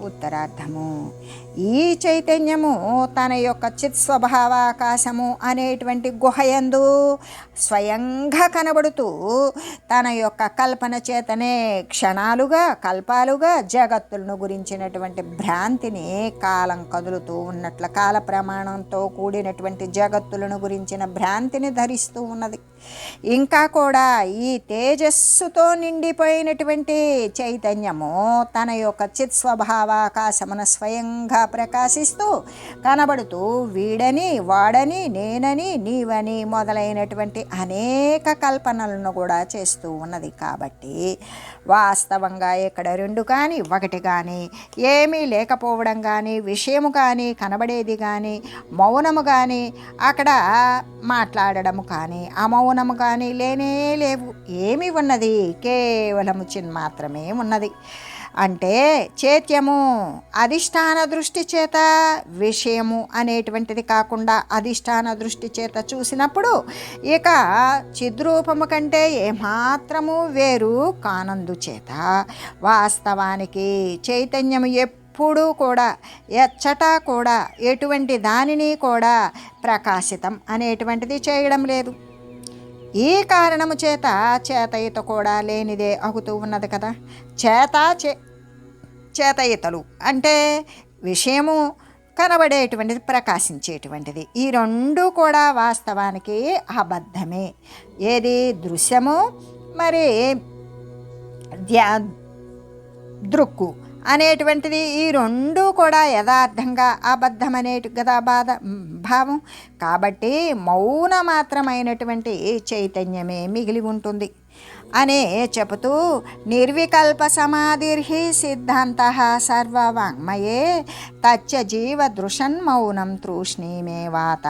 ఉత్తరార్థము. ఈ చైతన్యము తన యొక్క చిత్ స్వభావాకాశము అనేటువంటి గుహయందు స్వయంగా కనబడుతూ తన యొక్క కల్పన చేతనే క్షణాలుగా కల్పాలుగా జగత్తులను గురించినటువంటి భ్రాంతిని కాలం కదులుతూ ఉన్నట్ల కాల ప్రమాణంతో కూడినటువంటి జగత్తులను గురించిన భ్రాంతిని ధరిస్తూ ఉన్నది. ఇంకా కూడా ఈ తేజస్సుతో నిండిపోయినటువంటి చైతన్యము తన యొక్క చిత్ భావాకాశమున స్వయంగా ప్రకాశిస్తూ కనబడుతూ వీడని వాడని నేనని నీవని మొదలైనటువంటి అనేక కల్పనలను కూడా చేస్తూ ఉన్నది. కాబట్టి వాస్తవంగా ఇక్కడ రెండు కానీ ఒకటి కానీ ఏమీ లేకపోవడం కానీ విషయము కానీ కనబడేది కానీ మౌనము కానీ అక్కడ మాట్లాడడము కానీ అమౌనము కానీ లేనే లేవు. ఏమి ఉన్నది? కేవలము చిన్ మాత్రమే ఉన్నది. అంటే చేత్యము అధిష్టాన దృష్టి చేత విషయము అనేటువంటిది కాకుండా అధిష్టాన దృష్టి చేత చూసినప్పుడు ఇక చిద్రూపము కంటే ఏమాత్రము వేరు కానందు చేత. వాస్తవానికి చైతన్యము ఎప్పుడూ కూడా ఎచ్చటా కూడా ఎటువంటి దానిని కూడా ప్రకాశితం అనేటువంటిది చేయడం లేదు. ఈ కారణము చేత చేతయిత కూడా లేనిదే అగుతూ ఉన్నది కదా. చేత చే చేతయితలు. అంటే విషయము కనబడేటువంటిది ప్రకాశించేటువంటిది. ఈ రెండు కూడా వాస్తవానికి అబద్ధమే. ఏది దృశ్యము మరి ధ్యా దృక్కు అనేటువంటిది ఈ రెండు కూడా యథార్థంగా అబద్ధమనే కదా బాధ భావం. కాబట్టి మౌన మాత్రమైనటువంటి చైతన్యమే మిగిలి ఉంటుంది. అనే చెబుతూ నిర్వికల్ప సమాధిర్హి సిద్ధాంత సర్వవాంగ్మయే తచ్చ జీవ దృశన్మౌనం తృష్ణీమే వాత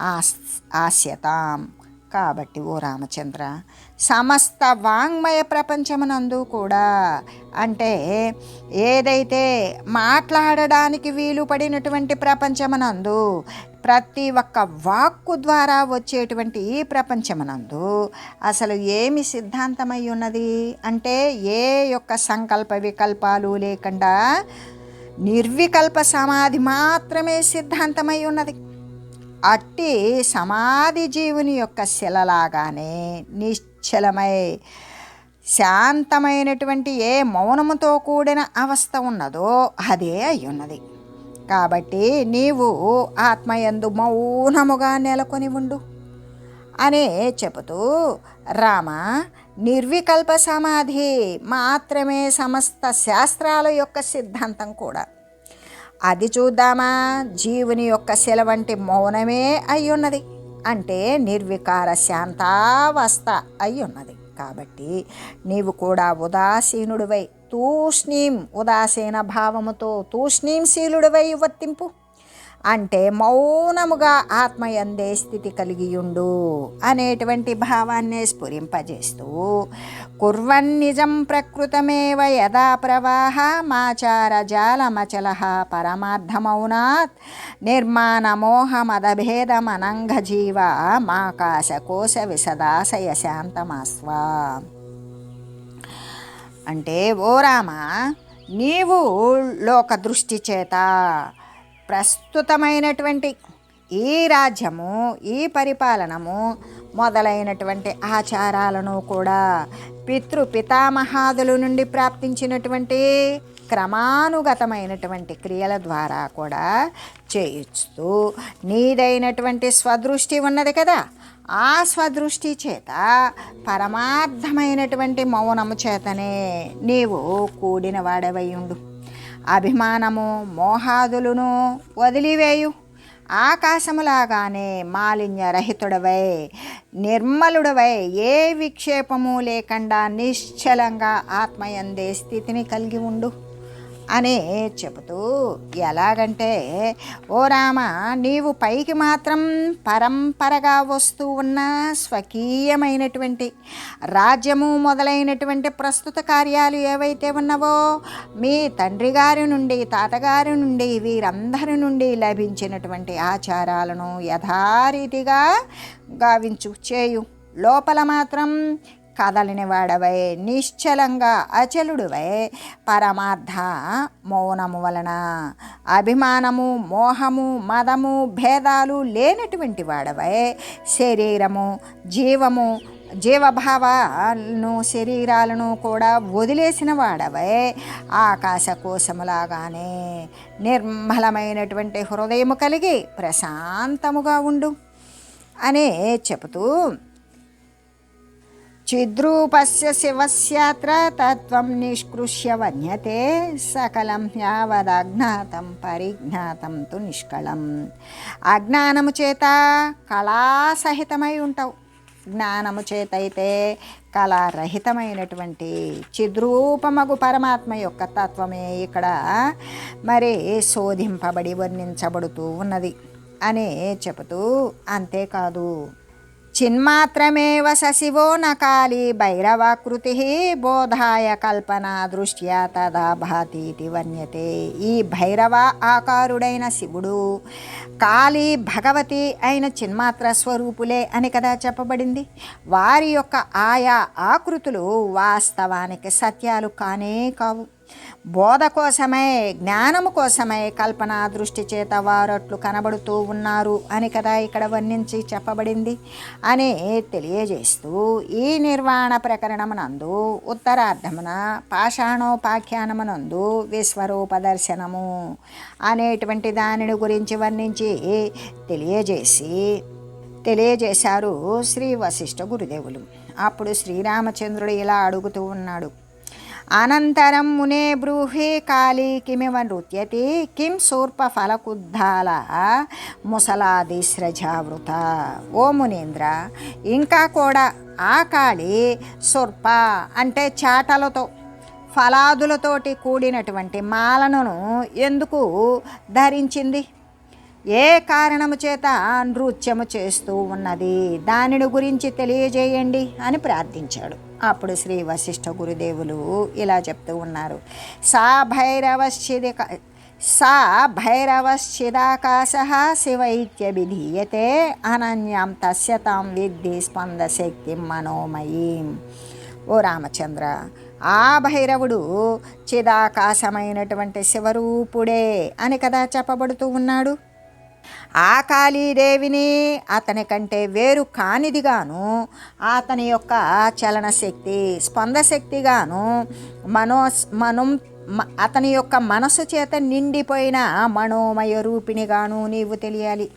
ఆస్ ఆస్యతాం. కాబట్టి ఓ రామచంద్ర సమస్త వాంగ్మయ ప్రపంచమునందు కూడా అంటే ఏదైతే మాట్లాడడానికి వీలు పడినటువంటి ప్రపంచమునందు ప్రతి ఒక్క వాక్కు ద్వారా వచ్చేటువంటి ఈ ప్రపంచమునందు అసలు ఏమి సిద్ధాంతమై ఉన్నది? అంటే ఏ యొక్క సంకల్ప వికల్పాలు లేకుండా నిర్వికల్ప సమాధి మాత్రమే సిద్ధాంతమై ఉన్నది. అట్టి సమాధి జీవుని యొక్క శిలలాగానే నిశ్చలమై శాంతమైనటువంటి ఏ మౌనముతో కూడిన అవస్థ ఉన్నదో అదే అయి ఉన్నది కాబట్టి నీవు ఆత్మయందు మౌనముగా నెలకొని ఉండు అనే చెబుతూ రామ నిర్వికల్ప సమాధి మాత్రమే సమస్త శాస్త్రాల యొక్క సిద్ధాంతం కూడా. అది చూద్దామా? జీవుని యొక్క శిల వంటి మౌనమే అయ్యున్నది. అంటే నిర్వికార శాంతావస్థ అయ్యున్నది. కాబట్టి నీవు కూడా ఉదాసీనుడివై తూష్ణీం ఉదాసీన భావముతో తూష్ణీం శీలుడివై వర్తింపు. అంటే మౌనముగా ఆత్మయందే స్థితి కలిగియుండు అనేటువంటి భావాన్నే స్ఫురింపజేస్తూ కుర్వన్నిజం ప్రకృతమేవ యదా ప్రవాహ మాచార జాలమచల పరమార్థమౌనాత్ నిర్మాణమోహమదభేదమనంగ జీవ మాకాశకోశ విశదాశయ శాంతమాస్వా అంటే ఓ రామ నీవు లోక దృష్టి చేత ప్రస్తుతమైనటువంటి ఈ రాజ్యము ఈ పరిపాలనము మొదలైనటువంటి ఆచారాలను కూడా పితృ పితామహాదుల నుండి ప్రాప్తించినటువంటి క్రమానుగతమైనటువంటి క్రియల ద్వారా కూడా చేయిస్తూ నీదైనటువంటి స్వదృష్టి ఉన్నది కదా. ఆ స్వదృష్టి చేత పరమార్థమైనటువంటి మౌనము చేతనే నీవు కూడిన వాడవై ఉండు. అభిమానము మోహాదులను వదిలివేయు. ఆకాశములాగానే మాలిన్యరహితుడవై నిర్మలుడవై ఏ విక్షేపము లేకుండా నిశ్చలంగా ఆత్మయందే స్థితిని కలిగి ఉండు. అని చెబుతూ ఎలాగంటే ఓ రామ నీవు పైకి మాత్రం పరంపరగా వస్తూ ఉన్న స్వకీయమైనటువంటి రాజ్యము మొదలైనటువంటి ప్రస్తుత కార్యాలు ఏవైతే ఉన్నవో మీ తండ్రి గారి నుండి తాతగారి నుండి వీరందరి నుండి లభించినటువంటి ఆచారాలను యథారీతిగా గావించు చేయు. లోపల మాత్రం కదలిని వాడవై నిశ్చలంగా అచలుడువై. పరమార్థ మౌనము వలన అభిమానము మోహము మదము భేదాలు లేనటువంటి వాడవై. శరీరము జీవము జీవభావాలను శరీరాలను కూడా వదిలేసిన వాడవై. ఆకాశ కోశములాగానే నిర్మలమైనటువంటి హృదయము కలిగి ప్రశాంతముగా ఉండు అనే చెబుతూ చిద్రూపస్య శివస్యాత్ర తత్వం నిష్కృష్య వన్యతే సకలం యావదజ్ఞాతం పరిజ్ఞాతం తు నిష్కళం అజ్ఞానము చేత కళాసహితమై ఉంటావు। జ్ఞానము చేత అయితే కళారహితమైనటువంటి చిద్రూపమగు పరమాత్మ యొక్క తత్వమే ఇక్కడ మరి శోధింపబడి వర్ణించబడుతూ ఉన్నది అని చెబుతూ అంతేకాదు। చిన్మాత్రమేవ సశివో నకాలి భైరవాకృతి బోధాయ కల్పన దృష్ట్యా తదా భాతీతి వన్యతే ఈ భైరవ ఆకారుడైన శివుడు కాళీ భగవతి అయిన చిన్మాత్ర స్వరూపులే అని కదా చెప్పబడింది. వారి యొక్క ఆయా ఆకృతులు వాస్తవానికి సత్యాలు కానే కావు. బోధ కోసమే జ్ఞానము కోసమే కల్పన దృష్టి చేత వారట్లు కనబడుతూ ఉన్నారు అని కదా ఇక్కడ వర్ణించి చెప్పబడింది అని తెలియజేస్తూ ఈ నిర్వాణ ప్రకరణమునందు ఉత్తరార్ధమున పాషాణోపాఖ్యానమునందు విశ్వరూప దర్శనము అనేటువంటి దానిని గురించి వర్ణించి తెలియజేసి తెలియజేశారు శ్రీ వశిష్ఠ గురుదేవులు. అప్పుడు శ్రీరామచంద్రుడు ఇలా అడుగుతూ ఉన్నాడు. అనంతరం మునే బ్రూహి కాళీ కిమివ నృత్యతి కిం శూర్పఫలకుద్దాల ముసలాదిశ్రజావృత ఓ మునీంద్ర ఇంకా కూడా ఆ కాళి సూర్ప అంటే చాటలతో ఫలాదులతోటి కూడినటువంటి మాలను ఎందుకు ధరించింది? ఏ కారణము చేత నృత్యము చేస్తూ ఉన్నది? దానిని గురించి తెలియజేయండి అని ప్రార్థించాడు. అప్పుడు శ్రీ వశిష్ఠ గురుదేవులు ఇలా చెప్తూ ఉన్నారు. సా భైరవశ్చిది సా భైరవశ్చిదాకాశ శివైత్యభిధీయతే అనన్యం తస్య తాం విద్ధి స్పందశక్తి మనోమయీం. ఓ రామచంద్ర ఆ భైరవుడు చిదాకాశమైనటువంటి శివరూపుడే అని కదా చెప్పబడుతూ ఉన్నాడు? ఆ కాళీదేవిని అతని కంటే వేరు కానిదిగాను అతని యొక్క చలనశక్తి స్పందశక్తిగాను మనో మనం అతని యొక్క మనసు చేత నిండిపోయిన మనోమయ రూపిణిగాను నీవు తెలియాలి.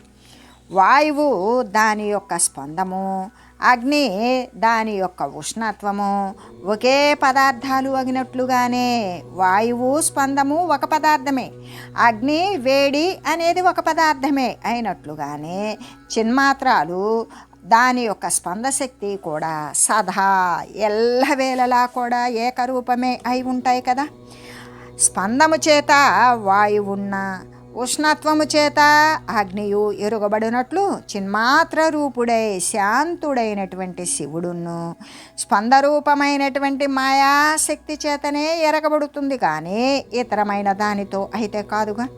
వాయువు దాని యొక్క స్పందము అగ్ని దాని యొక్క ఉష్ణత్వము ఒకే పదార్థాలు అగినట్లుగానే వాయువు స్పందము ఒక పదార్థమే. అగ్ని వేడి అనేది ఒక పదార్థమే అయినట్లుగానే చిన్మాత్రాలు దాని యొక్క స్పందశక్తి కూడా సదా ఎల్లవేళలా కూడా ఏకరూపమే అయి ఉంటాయి కదా. స్పందము చేత వాయువున్న ఉష్ణత్వము చేత అగ్నియు ఎరుగబడినట్లు చిన్మాత్ర రూపుడై శాంతుడైనటువంటి శివుడును. స్పందరూపమైనటువంటి మాయాశక్తి చేతనే ఎరగబడుతుంది. కానీ ఇతరమైన దానితో అయితే కాదుగా.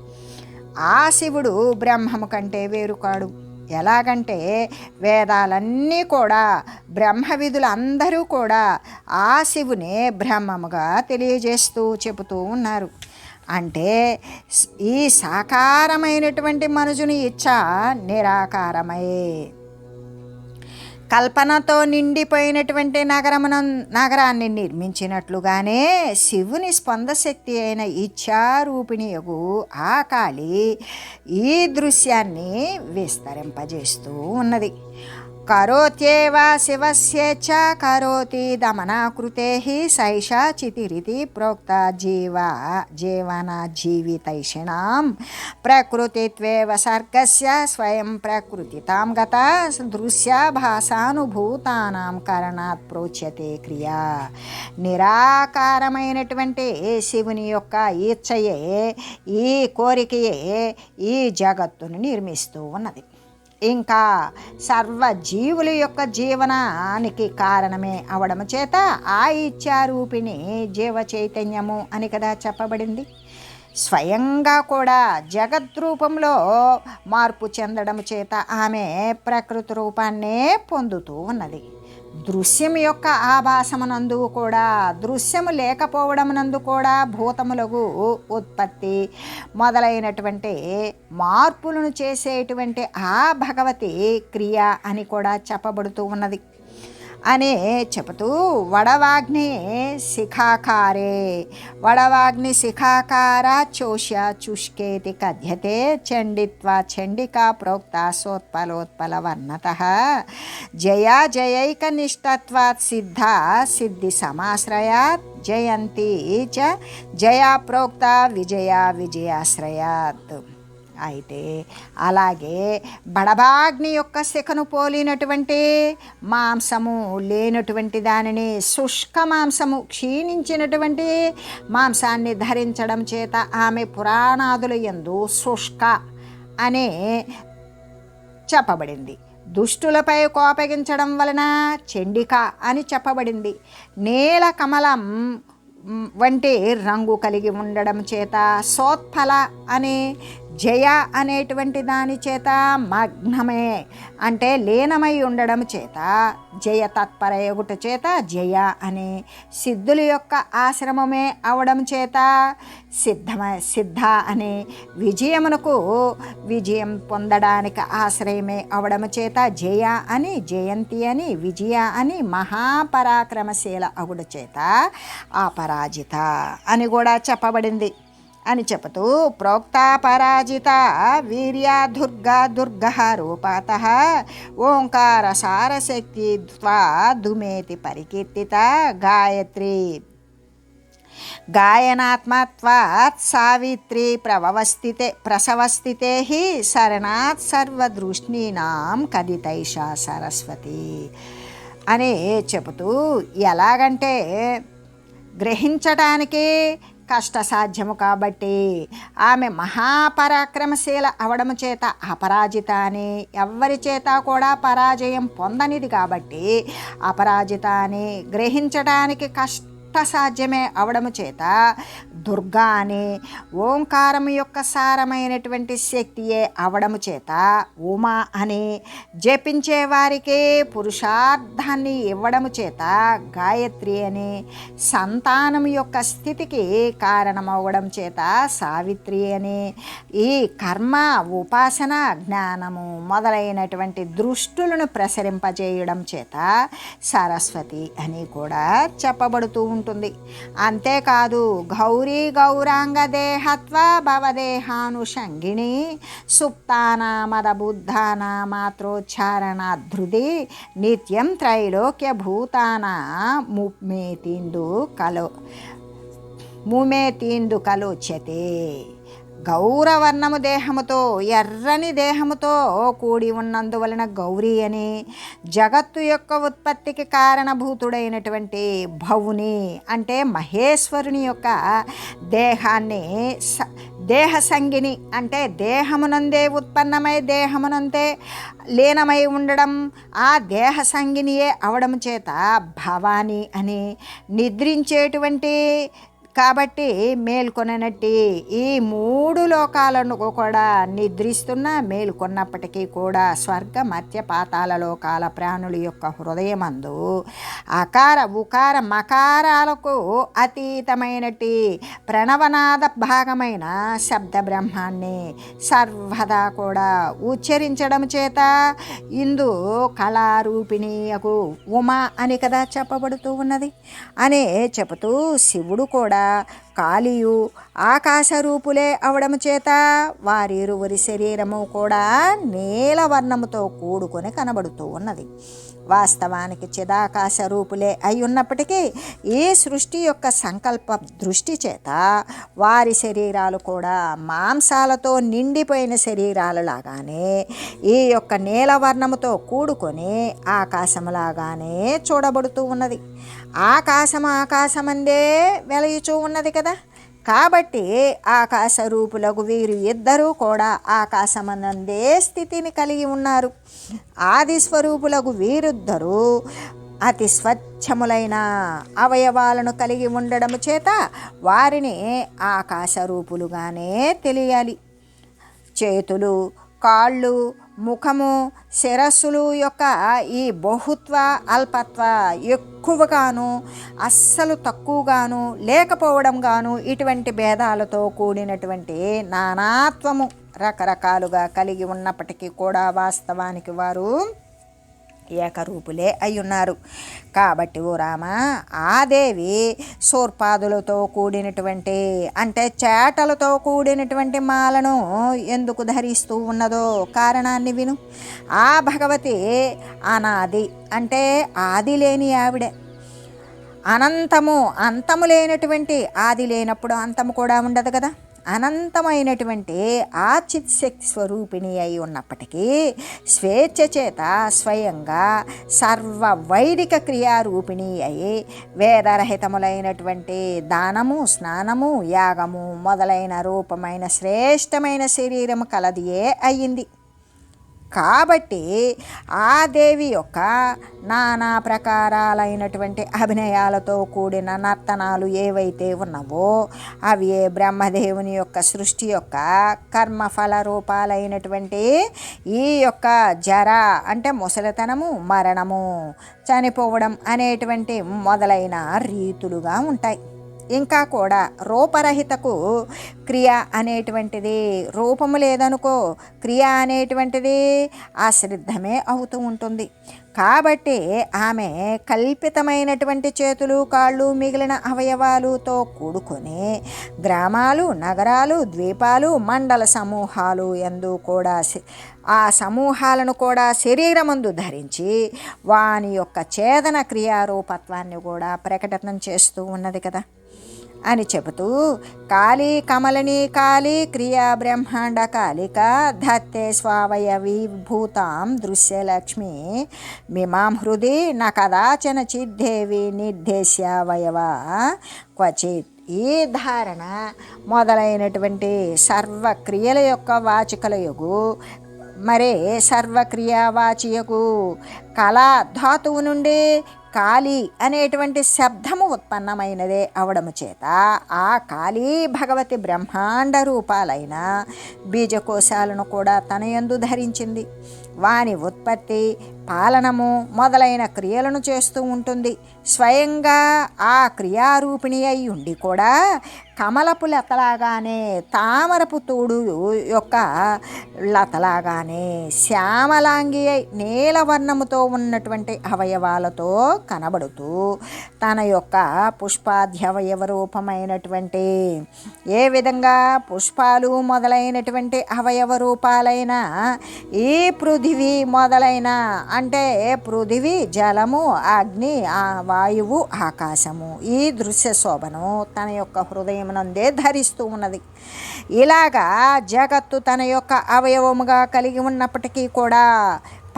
ఆ శివుడు బ్రహ్మము కంటే వేరు కాడు. ఎలాగంటే వేదాలన్నీ కూడా బ్రహ్మ విధులందరూ కూడా ఆ శివునే బ్రహ్మముగా తెలియజేస్తూ చెబుతూ ఉన్నారు. అంటే ఈ సాకారమైనటువంటి మనసుని ఇచ్చ నిరాకారమై కల్పనతో నిండిపోయినటువంటి నగరమున నగరాన్ని నిర్మించినట్లుగానే శివుని స్పందశక్తి అయిన ఇచ్చారూపిణియగు ఆ కాళి ఈ దృశ్యాన్ని విస్తరింపజేస్తూ ఉన్నది. కరోత్యేవ శివస్యేచ్ఛ కరోతి దమనాకృతే సైషా చితిరితి ప్రోక్త జీవ జీవన జీవితైషిణాం ప్రకృతిత్వేవ సర్గస్య స్వయం ప్రకృతితాం గత దృశ్యాభాసానుభూతానాం కరణాత్ ప్రోచ్యతే క్రియా నిరాకారమైనటువంటి శివుని యొక్క ఈచ్ఛయే ఈ కోరికయే ఈ జగత్తును నిర్మిస్తూ ఉన్నది। ఇంకా సర్వజీవుల యొక్క జీవనానికి కారణమే అవడము చేత ఆ ఇచ్చారూపిణి జీవ చైతన్యము అని కదా చెప్పబడింది. స్వయంగా కూడా జగద్రూపంలో మార్పు చెందడం చేత ఆమె ప్రకృతి రూపాన్నే పొందుతూ ఉన్నది. దృశ్యం యొక్క ఆభాసమునందు కూడా దృశ్యము లేకపోవడమునందు కూడా భూతములకు ఉత్పత్తి మొదలైనటువంటి మార్పులను చేసేటువంటి ఆ భగవతి క్రియ అని కూడా చెప్పబడుతూ ఉన్నది. అనే చెబుతూ వడవాగ్ని శిఖాకారే వడవాగ్ని శిఖాకార చోష్య చుష్కేతి కథ్యతే చండిత్వ చండికా ప్రోక్త సోత్పలోత్పల వర్ణత. జయా జయైక నిష్టత్వాత్ సిద్ధ సిద్ధి సమాశ్రయాత్ జయంతి చ జయా ప్రోక్త విజయా విజయాశ్రయాత్. అయితే అలాగే బడబాగ్ని యొక్క శిఖను పోలినటువంటి మాంసము లేనటువంటి దానిని శుష్క మాంసము క్షీణించినటువంటి మాంసాన్ని ధరించడం చేత ఆమె పురాణాదుల ఎందు శుష్క అనే చెప్పబడింది. దుష్టులపై కోపగించడం వలన చెండిక అని చెప్పబడింది. నీల కమలం వంటి రంగు కలిగి ఉండడం చేత సోత్ఫల అనే జయ అనేటువంటి దాని చేత మగ్నమే. అంటే లీనమై ఉండడం చేత జయ తత్పరయగుట చేత జయ అనే సిద్ధుల యొక్క ఆశ్రమమే అవడం చేత. సిద్ధమ సిద్ధ అనే విజయమునకు విజయం పొందడానికి ఆశ్రయమే అవడం చేత. జయ అని జయంతి అని విజయ అని మహాపరాక్రమశీల అగుడు చేత అపరాజిత అని కూడా చెప్పబడింది. అని చెబుతూ ప్రోక్త పరాజిత వీర్యా దుర్గా దుర్గ రూపాత ఓంకార సారశక్తి దుమేతి పరికీర్తిత గాయత్రి. గాయనాత్మత్వాత్ సావిత్రి ప్రవస్థితే ప్రసవస్థితే హి శరణాత్ సర్వదృష్ణీనాం కదితైషా సరస్వతి అని చెబుతూ ఎలాగంటే గ్రహించడానికి కష్టసాధ్యము కాబట్టి ఆమె మహాపరాక్రమశీల అవడము చేత అపరాజిత అని ఎవ్వరి చేత కూడా పరాజయం పొందనిది కాబట్టి అపరాజిత అని గ్రహించడానికి కష్ట సాధ్యమే అవడము చేత దుర్గా అని ఓంకారం యొక్క సారమైనటువంటి శక్తియే అవడము చేత ఉమా అని జపించే వారికి పురుషార్థాన్ని ఇవ్వడము చేత గాయత్రి అని సంతానం యొక్క స్థితికి కారణమవ్వడం చేత సావిత్రి అని ఈ కర్మ ఉపాసన జ్ఞానము మొదలైనటువంటి దృష్టులను ప్రసరింపజేయడం చేత సరస్వతి అని కూడా చెప్పబడుతూ ఉంటుంది అంతేకాదు గౌరీ గౌరాంగ దేహత్వ భవదేహానుషంగిణి సుప్తానామద బుద్ధాన మాత్రోచ్చారణ ధృది నిత్యం త్రైలోక్య భూతాన ముమేతిందు కలో ముమేతిందు కలోచ్యతే. గౌరవర్ణము దేహముతో ఎర్రని దేహముతో కూడి ఉన్నందువలన గౌరీ అని జగత్తు యొక్క ఉత్పత్తికి కారణభూతుడైనటువంటి భవుని అంటే మహేశ్వరుని యొక్క దేహాన్ని స దేహ సంగిని అంటే దేహమునందే ఉత్పన్నమై దేహమునందే లీనమై ఉండడం ఆ దేహ సంగినియే అవడం చేత భవాని అని నిద్రించేటువంటి కాబట్టి మేల్కొననట్టి ఈ మూడు లోకాలను కూడా నిద్రిస్తున్న మేల్కొన్నప్పటికీ కూడా స్వర్గ మధ్య పాతాల లోకాల ప్రాణుల యొక్క హృదయమందు అకార ఉకార మకారాలకు అతీతమైనటి ప్రణవనాద భాగమైన శబ్ద బ్రహ్మాన్ని సర్వదా కూడా ఉచ్చరించడం చేత ఇందు కళారూపిణీయకు ఉమా అని కదా చెప్పబడుతూ ఉన్నది. అనే చెబుతూ శివుడు కూడా కాళియు ఆకాశరూపులే అవడం చేత వారిరువురి శరీరము కూడా నీలవర్ణముతో కూడుకొని కనబడుతూ ఉన్నది. వాస్తవానికి చిదాకాశ రూపులే అయి ఉన్నప్పటికీ ఈ సృష్టి యొక్క సంకల్ప దృష్టి చేత వారి శరీరాలు కూడా మాంసాలతో నిండిపోయిన శరీరాలు లాగానే ఈ యొక్క నీలవర్ణముతో కూడుకొని ఆకాశంలాగానే చూడబడుతూ ఉన్నది. ఆకాశం ఆకాశమందే వెలయుచూ ఉన్నది కదా. కాబట్టి ఆకాశ రూపులకు వీరు ఇద్దరూ కూడా ఆకాశమనందే స్థితిని కలిగి ఉన్నారు. ఆది స్వరూపులకు వీరిద్దరూ అతి స్వచ్ఛములైన అవయవాలను కలిగి ఉండడం చేత వారిని ఆకాశ రూపులుగానే తెలియాలి. చేతులు కాళ్ళు ముఖము శిరస్సులు యొక్క ఈ బహుత్వ అల్పత్వ ఎక్కువగాను అస్సలు తక్కువగాను లేకపోవడం గాను ఇటువంటి భేదాలతో కూడినటువంటి నానాత్వము రకరకాలుగా కలిగి ఉన్నప్పటికీ కూడా వాస్తవానికి వారు ఏకరూపులే అయి ఉన్నారు కాబట్టి ఓ రామ ఆ దేవి శూర్పాదులతో కూడినటువంటి అంటే చేటలతో కూడినటువంటి మాలను ఎందుకు ధరిస్తూ ఉన్నదో కారణాన్ని విను. ఆ భగవతి అనాది అంటే ఆది లేని ఆవిడే. అనంతము అంతము లేనటువంటి ఆది లేనప్పుడు అంతము కూడా ఉండదు కదా. అనంతమైనటువంటి ఆ చిత్శక్తి స్వరూపిణి అయి ఉన్నప్పటికీ స్వేచ్ఛ చేత స్వయంగా సర్వ వైదిక క్రియారూపిణి అయి వేదరహితములైనటువంటి దానము స్నానము యాగము మొదలైన రూపమైన శ్రేష్టమైన శరీరము కలదియే అయ్యింది. కాబట్టి ఆ దేవి యొక్క నానా ప్రకారాలైనటువంటి అభినయాలతో కూడిన నర్తనాలు ఏవైతే ఉన్నవో అవి ఏ బ్రహ్మదేవుని యొక్క సృష్టి యొక్క కర్మఫల రూపాలైనటువంటి ఈ యొక్క జర అంటే ముసలితనము మరణము చనిపోవడం అనేటువంటి మొదలైన రీతులుగా ఉంటాయి. ఇంకా కూడా రూపరహితకు క్రియ అనేటువంటిది రూపము లేదనుకో క్రియ అనేటువంటిది అశ్రద్ధమే అవుతూ ఉంటుంది. కాబట్టి ఆమె కల్పితమైనటువంటి చేతులు కాళ్ళు మిగిలిన అవయవాలుతో కూడుకొని గ్రామాలు నగరాలు ద్వీపాలు మండల సమూహాలు ఎందు కూడా ఆ సమూహాలను కూడా శరీరమందు ధరించి వాని యొక్క ఛేదన క్రియారూపత్వాన్ని కూడా ప్రకటన చేస్తూ ఉన్నది కదా. అని చెబుతూ కాళీ కమలని కాళీ క్రియా బ్రహ్మాండ కాళిక ధత్తే స్వావయవి భూతాం దృశ్యలక్ష్మి మిమాం హృది న కదాచన చిద్దేవి నిర్దేశ్యావయవ క్వచిత్ ఈ ధారణ మొదలైనటువంటి సర్వక్రియల యొక్క వాచికల యొగు మరే సర్వక్రియావాచియకు కళా ధాతువు నుండి కాళీ అనేటువంటి శబ్దము ఉత్పన్నమైనదే అవడము చేత ఆ కాళీ భగవతి బ్రహ్మాండ రూపాలైన బీజకోశాలను కూడా తన యందు ధరించింది. వాని ఉత్పత్తి పాలనము మొదలైన క్రియలను చేస్తూ ఉంటుంది. స్వయంగా ఆ క్రియారూపిణి అయి ఉండి కూడా కమలపు లతలాగానే తామరపు తోడు యొక్క లతలాగానే శ్యామలాంగి అయి నీలవర్ణముతో ఉన్నటువంటి అవయవాలతో కనబడుతూ తన యొక్క పుష్పాధ్యవయవ రూపమైనటువంటి ఏ విధంగా పుష్పాలు మొదలైనటువంటి అవయవ రూపాలైన ఈ పృథివీ మొదలైన అంటే పృథివీ జలము అగ్ని ఆ వాయువు ఆకాశము. ఈ దృశ్య శోభను తన యొక్క హృదయమునందే ధరిస్తూ ఉన్నది. ఇలాగా జగత్తు తన యొక్క అవయవముగా కలిగి ఉన్నప్పటికీ కూడా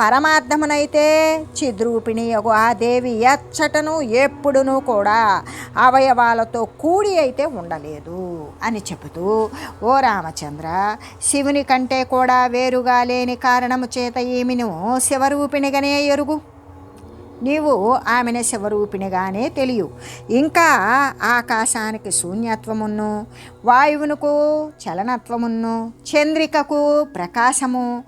పరమార్థమునైతే చిద్రూపిణి యొక్క ఆ దేవి ఎచ్చటను ఎప్పుడునూ కూడా అవయవాలతో కూడి అయితే ఉండలేదు అని చెబుతూ ఓ రామచంద్ర శివుని కంటే కూడా వేరుగా లేని కారణము చేత ఈమెను శివరూపిణిగానే ఎరుగు. నీవు ఆమెను శివరూపిణిగానే తెలియు. ఇంకా ఆకాశానికి శూన్యత్వమును వాయువునకు చలనత్వమును చంద్రికకు ప్రకాశము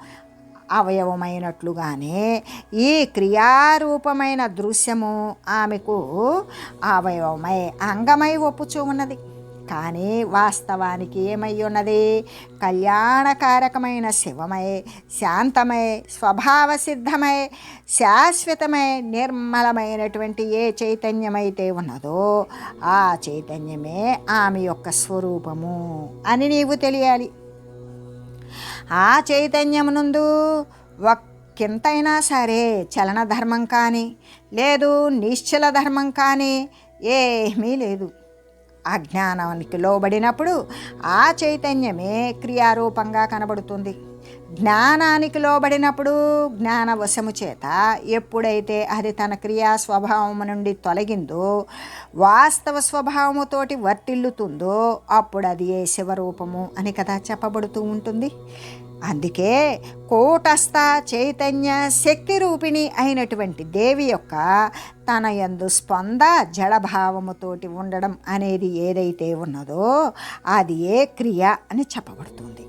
అవయవమైనట్లుగానే ఈ క్రియారూపమైన దృశ్యము ఆమెకు అవయవమై అంగమై ఒప్పుచూ ఉన్నది కానీ వాస్తవానికి ఏమై ఉన్నది కళ్యాణకారకమైన శివమై శాంతమై స్వభావ సిద్ధమై శాశ్వతమై నిర్మలమైనటువంటి ఏ చైతన్యమైతే ఉన్నదో ఆ చైతన్యమే ఆమె యొక్క స్వరూపము అని నీవు తెలియాలి. ఆ చైతన్యమునందు ఒక్కింతైనా సరే చలన ధర్మం కానీ లేదు నిశ్చల ధర్మం కానీ ఏమీ లేదు. అజ్ఞానానికి లోబడినప్పుడు ఆ చైతన్యమే క్రియారూపంగా కనబడుతుంది. జ్ఞానానికి లోబడినప్పుడు జ్ఞానవశము చేత ఎప్పుడైతే అది తన క్రియా స్వభావము నుండి తొలగిందో వాస్తవ స్వభావముతోటి వర్తిల్లుతుందో అప్పుడు అది ఏ శివరూపము అని కదా చెప్పబడుతూ ఉంటుంది. అందుకే కూటస్థ చైతన్య శక్తి రూపిణి అయినటువంటి దేవి యొక్క తన యందు స్పంద జడభావముతోటి ఉండడం అనేది ఏదైతే ఉన్నదో అది ఏ క్రియ అని చెప్పబడుతుంది.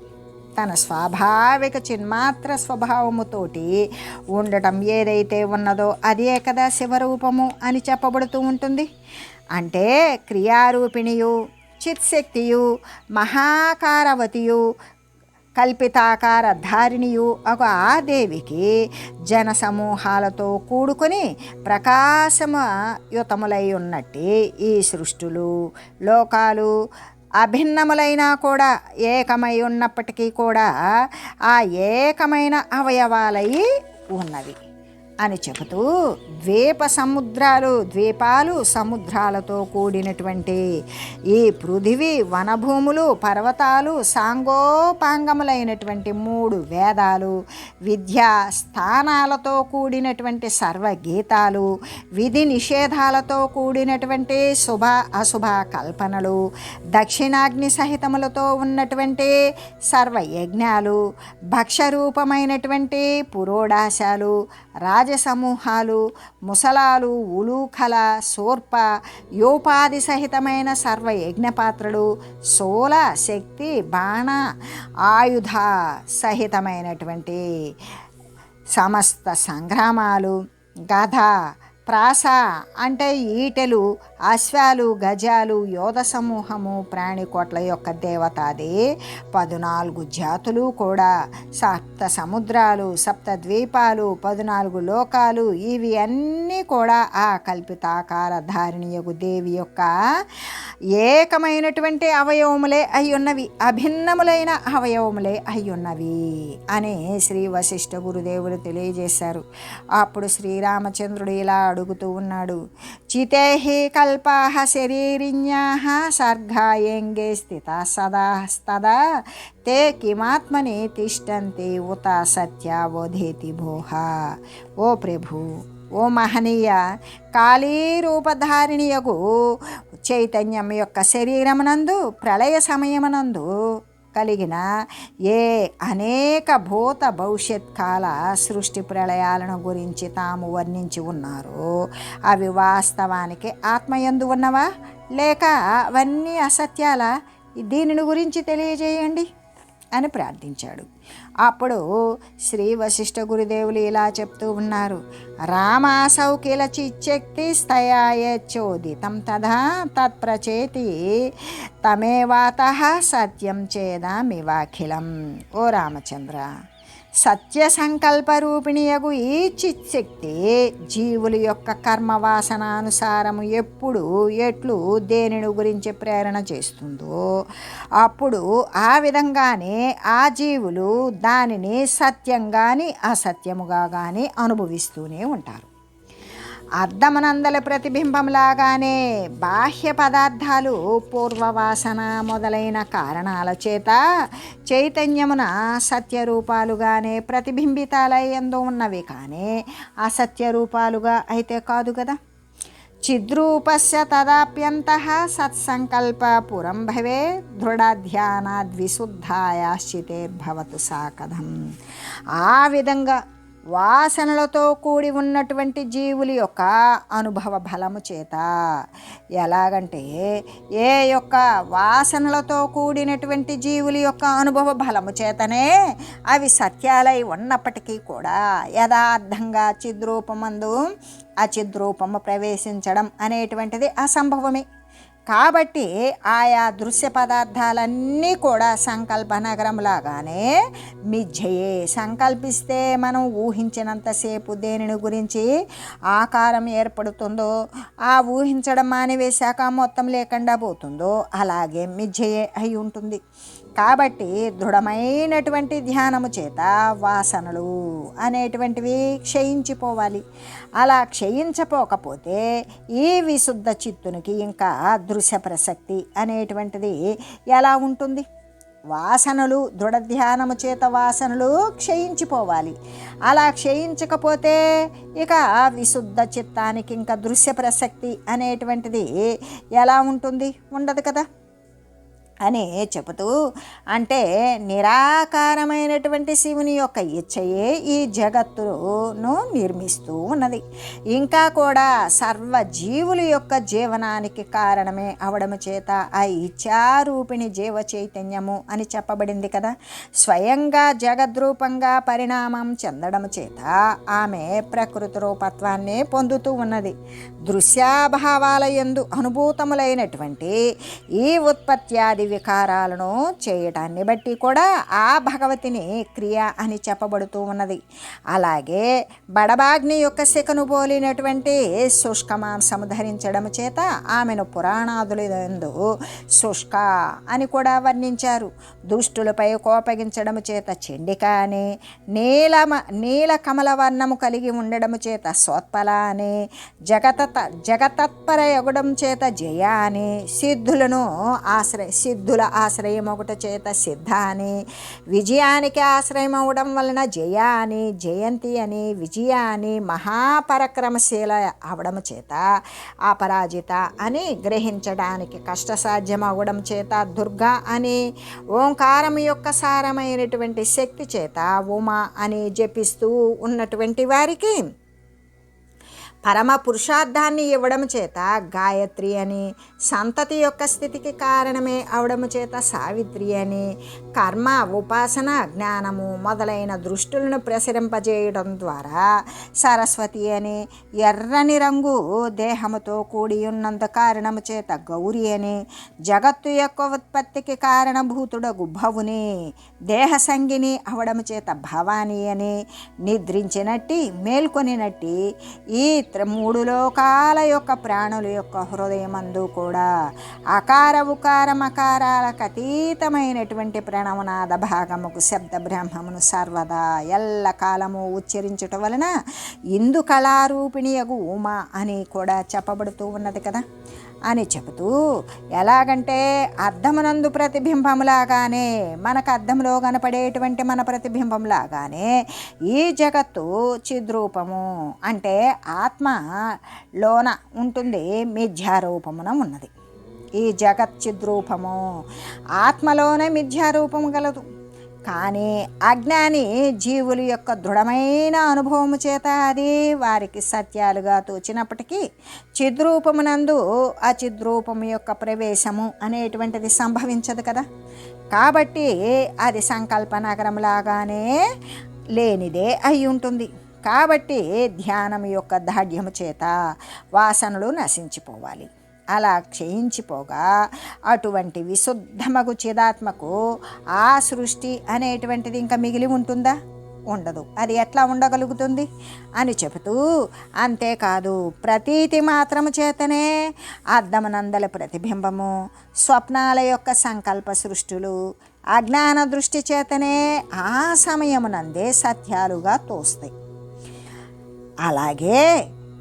తన స్వాభావిక చిన్మాత్ర స్వభావముతోటి ఉండటం ఏదైతే ఉన్నదో అదే కదా శివరూపము అని చెప్పబడుతూ ఉంటుంది. అంటే క్రియారూపిణియు చిత్శక్తియు మహాకారవతియు కల్పితాకార ధారిణియు ఒక ఆ దేవికి జన సమూహాలతో కూడుకొని ప్రకాశమయుతములై ఉన్నట్టి ఈ సృష్టులు. లోకాలు అభిన్నములైనా కూడా ఏకమై ఉన్నప్పటికీ కూడా ఆ ఏకమైన అవయవాలై ఉన్నవి. అని చెబుతూ ద్వీప సముద్రాలు ద్వీపాలు సముద్రాలతో కూడినటువంటి ఈ పృథివీ వనభూములు పర్వతాలు సాంగోపాంగములైనటువంటి మూడు వేదాలు విద్యా స్థానాలతో కూడినటువంటి సర్వగీతాలు విధి నిషేధాలతో కూడినటువంటి శుభ అశుభ కల్పనలు దక్షిణాగ్ని సహితములతో ఉన్నటువంటి సర్వయజ్ఞాలు భక్షరూపమైనటువంటి పురోడాశాలు సమూహాలు ముసలాలు ఉలూఖల సోర్ప యోపాధి సహితమైన సర్వ యజ్ఞపాత్రలు సోల శక్తి బాణ ఆయుధ సహితమైనటువంటి సమస్త సంగ్రామాలు గధ ప్రాస అంటే ఈటెలు అశ్వాలు గజాలు యోధ సమూహము ప్రాణికోట్ల యొక్క దేవతాది. పద్నాలుగు జాతులు కూడా. సప్త సముద్రాలు సప్త ద్వీపాలు పద్నాలుగు లోకాలు. ఇవి అన్నీ కూడా ఆ కల్పితాకార ధారిణియగు దేవి యొక్క ఏకమైనటువంటి అవయవములే అయ్యున్నవి. అభిన్నములైన అవయవములే అయ్యున్నవి అని శ్రీ వశిష్ఠ గురుదేవులు తెలియజేశారు. అప్పుడు శ్రీరామచంద్రుడు ఇలా అడుగుతూ ఉన్నాడు. చితేహి కల్పాహ శరీరిణ్యాహ సర్గాయంగే స్థిత సదా స్తదా తే కిమాత్మని తిష్టంతి ఉత సత్యావోధేతి భోహ. ఓ ప్రభు ఓ మహనీయ కాళీరూపధారిణియగు చైతన్యం యొక్క శరీరమునందు ప్రళయ సమయమునందు కలిగిన ఏ అనేక భూత భవిష్యత్ కాల సృష్టి ప్రళయాలను గురించి తాము వర్ణించి ఉన్నారో అవి వాస్తవానికి ఆత్మయందు ఉన్నవా? లేక అవన్నీ అసత్యాల? దీనిని గురించి తెలియజేయండి అని ప్రార్థించాడు. అప్పుడు శ్రీ వశిష్ఠ గురుదేవులు ఇలా చెప్తూ ఉన్నారు. రామాసౌ కిల చిచ్చక్తి స్థయాయోదితం తథా తత్ప్రచేతి తమేవాత సత్యం చేదామివాఖిలం. ఓ రామచంద్ర! సత్య సంకల్ప రూపిణియగు ఈ చిత్శక్తి. జీవుల యొక్క కర్మ వాసనానుసారము ఎప్పుడు ఎట్లు దేనిని గురించి ప్రేరణ చేస్తుందో అప్పుడు ఆ విధంగానే ఆ జీవులు దానిని సత్యంగాని అసత్యముగా కానీ అనుభవిస్తూనే ఉంటారు. అద్దమనందల ప్రతిబింబంలాగానే బాహ్య పదార్థాలు పూర్వవాసన మొదలైన కారణాల చేత చైతన్యమున సత్యరూపాలుగానే ప్రతిబింబితాలయందు ఉన్నవి. కానీ అసత్యరూపాలుగా అయితే కాదు కదా. చిద్రూపస్య తదాప్యంత సత్సంకల్పపురం భవే దృఢధ్యానాద్విశుద్ధాయాశ్చితేర్భవతు సాకథం. ఆ విధంగా వాసనలతో కూడి ఉన్నటువంటి జీవుల యొక్క అనుభవ బలము చేత. ఎలాగంటే ఏ యొక్క వాసనలతో కూడినటువంటి జీవుల యొక్క అనుభవ బలము చేతనే అవి సత్యాలై ఉన్నప్పటికీ కూడా యథార్థంగా చిద్రూపమందు అచిద్రూపము ప్రవేశించడం అనేటువంటిది అసంభవమే. కాబట్టి ఆయా దృశ్య పదార్థాలన్నీ కూడా సంకల్ప నగరంలాగానే మిథ్యయే సంకల్పిస్తే మనం ఊహించినంతసేపు దేనిని గురించి ఆకారం ఏర్పడుతుందో ఆ ఊహించడం మానివేశాక మొత్తం లేకుండా పోతుందో అలాగే మిథ్యయే అయి ఉంటుంది. కాబట్టి దృఢమైనటువంటి ధ్యానము చేత వాసనలు అనేటువంటివి క్షయించిపోవాలి. అలా క్షయించపోకపోతే ఈ విశుద్ధ చిత్తునికి ఇంకా దృశ్య ప్రసక్తి అనేటువంటిది ఎలా ఉంటుంది? వాసనలు దృఢ ధ్యానము చేత వాసనలు క్షయించిపోవాలి. అలా క్షయించకపోతే ఇక విశుద్ధ చిత్తానికి ఇంకా దృశ్య ప్రసక్తి అనేటువంటిది ఎలా ఉంటుంది? ఉండదు కదా? అని చెబుతూ అంటే నిరాకారమైనటువంటి శివుని యొక్క ఇచ్చయే ఈ జగత్తును నిర్మిస్తూ ఉన్నది. ఇంకా కూడా సర్వ జీవుల యొక్క జీవనానికి కారణమే అవడము చేత ఆ ఇచ్చారూపిణి జీవ చైతన్యము అని చెప్పబడింది కదా. స్వయంగా జగద్రూపంగా పరిణామం చెందడం చేత ఆమె ప్రకృతి రూపత్వాన్ని పొందుతూ ఉన్నది. దృశ్యాభావాల ఎందు అనుభూతములైనటువంటి ఈ ఉత్పత్త్యాది వికారాలను చేయటాన్ని బట్టి కూడా ఆ భగవతిని క్రియ అని చెప్పబడుతూ ఉన్నది. అలాగే బడబాగ్ని యొక్క శిఖను పోలినటువంటి శుష్కమాంసము ధరించడం చేత ఆమెను పురాణాదులందు శుష్క అని కూడా వర్ణించారు. దుష్టులపై కోపగించడం చేత చెండిక అని నీలమ నీల కమల వర్ణము కలిగి ఉండడం చేత సోత్పల అని జగత జగతత్పర ఎగడం చేత జయ అని సిద్ధులను ఆశ్రయి సిద్ధుల ఆశ్రయం ఒకటి చేత సిద్ధ అని విజయానికి ఆశ్రయం అవడం వలన జయ అని జయంతి అని విజయ అని మహాపరక్రమశీల అవడం చేత అపరాజిత అని గ్రహించడానికి కష్టసాధ్యం అవడం చేత దుర్గా అని ఓంకారం యొక్క సారమైనటువంటి శక్తి చేత ఉమా అని జపిస్తూ ఉన్నటువంటి వారికి పరమ పురుషార్థాన్ని ఇవ్వడం చేత గాయత్రి అని సంతతి యొక్క స్థితికి కారణమే అవడము చేత సావిత్రి అని కర్మ ఉపాసన జ్ఞానము మొదలైన దృష్టులను ప్రసరింపజేయడం ద్వారా సరస్వతి అని ఎర్రని రంగు దేహముతో కూడి ఉన్నంత కారణము చేత గౌరి అని జగత్తు యొక్క ఉత్పత్తికి కారణభూతుడగు భవుని దేహ సంగిని అవడము చేత భవాని అని నిద్రించినట్టి మేల్కొనినట్టి ఈ మూడు లోకాల యొక్క ప్రాణుల యొక్క హృదయమందు కూడా అకార ఉకార మకారాలకు అతీతమైనటువంటి ప్రణవనాద భాగముకు శబ్ద బ్రహ్మమును సర్వదా ఎల్ల కాలము ఉచ్చరించటం వలన ఇందు కళారూపిణియగు ఉమా అని కూడా చెప్పబడుతూ ఉన్నది కదా. అని చెబుతూ ఎలాగంటే అర్థమునందు ప్రతిబింబంలాగానే మనకు అర్థంలో కనపడేటువంటి మన ప్రతిబింబంలాగానే ఈ జగత్తు చిద్రూపము. అంటే ఆత్మలోన ఉంటుంది మిథ్యారూపమున ఉన్నది. ఈ జగత్ చిద్రూపము ఆత్మలోనే మిథ్యారూపము గలదు. కానీ అజ్ఞాని జీవుల యొక్క దృఢమైన అనుభవము చేత అది వారికి సత్యాలుగా తోచినప్పటికీ చిద్రూపమునందు ఆ చిద్రూపము యొక్క ప్రవేశము అనేటువంటిది సంభవించదు కదా. కాబట్టి అది సంకల్పనగరంలాగానే లేనిదే అయి ఉంటుంది. కాబట్టి ధ్యానం యొక్క దాఢ్యము చేత వాసనలు నశించిపోవాలి. అలా క్షయించిపోగా అటువంటి విశుద్ధమగు చిదాత్మకు ఆ సృష్టి అనేటువంటిది ఇంకా మిగిలి ఉంటుందా? ఉండదు. అది ఎట్లా ఉండగలుగుతుంది? అని చెబుతూ అంతేకాదు ప్రతీతి మాత్రము చేతనే అద్దమనందల ప్రతిబింబము స్వప్నాల యొక్క సంకల్ప సృష్టులు అజ్ఞాన దృష్టి చేతనే ఆ సమయమునందే సత్యాలుగా తోస్తాయి. అలాగే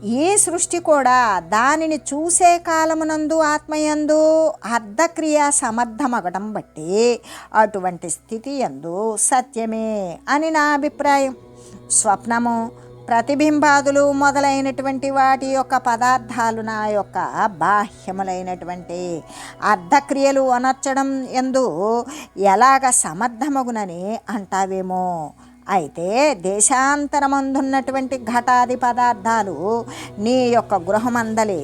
ఈ సృష్టి కూడా దానిని చూసే కాలమునందు ఆత్మయందు అర్ధక్రియ సమర్థమగడం బట్టి అటువంటి స్థితి ఎందు సత్యమే అని నా అభిప్రాయం. స్వప్నము ప్రతిబింబాదులు మొదలైనటువంటి వాటి యొక్క పదార్థాలు నా యొక్క బాహ్యములైనటువంటి అర్ధక్రియలు అనర్చడం ఎందు ఎలాగ సమర్థమగునని అంటావేమో? అయితే దేశాంతరమందున్నటువంటి ఘటాది పదార్థాలు నీ యొక్క గృహమందలి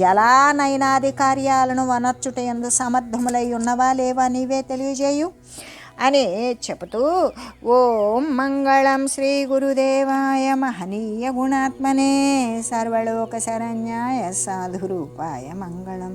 జలానయనాది కార్యాలను వనర్చుట ఎందు సమర్థములై ఉన్నవా లేవా నీవే తెలియజేయు అని చెబుతూ ఓం మంగళం శ్రీ గురుదేవాయ మహనీయ గుణాత్మనే సర్వలోక శరణ్యాయ సాధురూపాయ మంగళం.